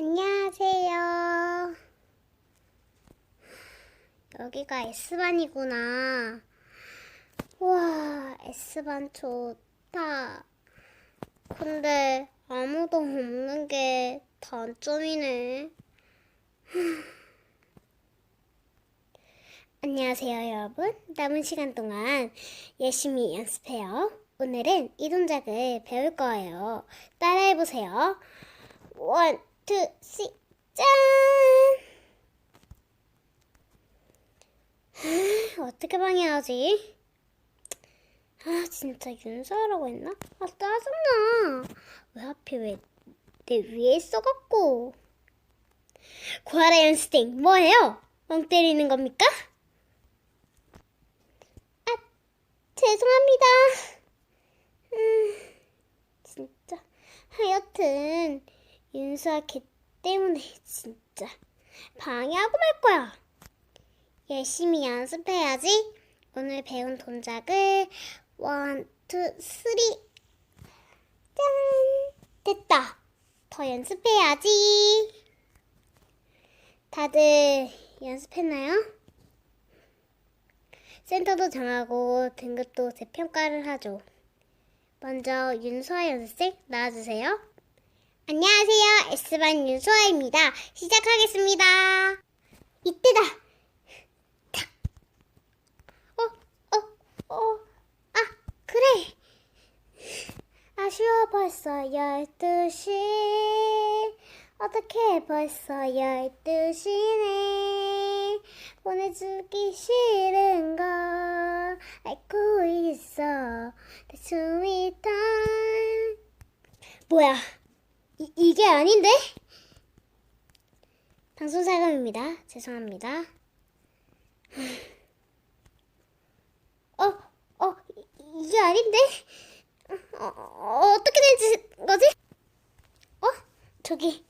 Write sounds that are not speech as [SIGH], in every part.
안녕하세요. 여기가 S반이구나. 와, S반 좋다. 근데 아무도 없는 게 단점이네. [LAUGHS] 안녕하세요, 여러분. 남은 시간 동안 열심히 연습해요. 오늘은 이 동작을 배울 거예요. 따라해보세요. 원, 투, 쓰리, 짠! 아, 어떻게 방해하지? 아, 진짜 윤서하라고 했나? 아, 짜증나. 왜 하필 왜 내 위에 있어갖고. 구하라 연스팅, 뭐예요? 멍 때리는 겁니까? 아, 죄송합니다. 음, 진짜. 하여튼, 윤수아 걔 때문에 진짜 방해하고 말 거야. 열심히 연습해야지. 오늘 배운 동작을 원, 투, 쓰리. 짠! 됐다. 더 연습해야지. 다들 연습했나요? 센터도 정하고 등급도 재평가를 하죠. 먼저 윤수아 연습생 나와주세요. 안녕하세요. S반 윤수아입니다. 시작하겠습니다. 이때다. 탁. 어, 어, 어. 아, 그래. 아쉬워 벌써 12시. 어떻게 벌써 12시네. 보내주기 싫은 걸 알고 있어. 타. 뭐야? 이, 이게 아닌데? 방송 사감입니다. 죄송합니다. 어, 어, 이- 이게 아닌데? 어, 어, 어떻게 된 짓- 거지? 어? 저기,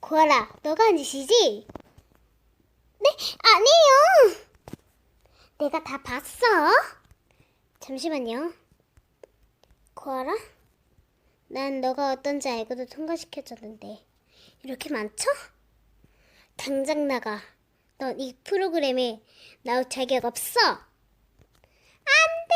고아라, 너가 한 짓이지? 네, 아니에요. 내가 다 봤어. 잠시만요. 고아라? 난 너가 어떤지 알고도 통과시켜줬는데 이렇게 많죠? 당장 나가. 넌 이 프로그램에 나올 자격 없어. 안 돼.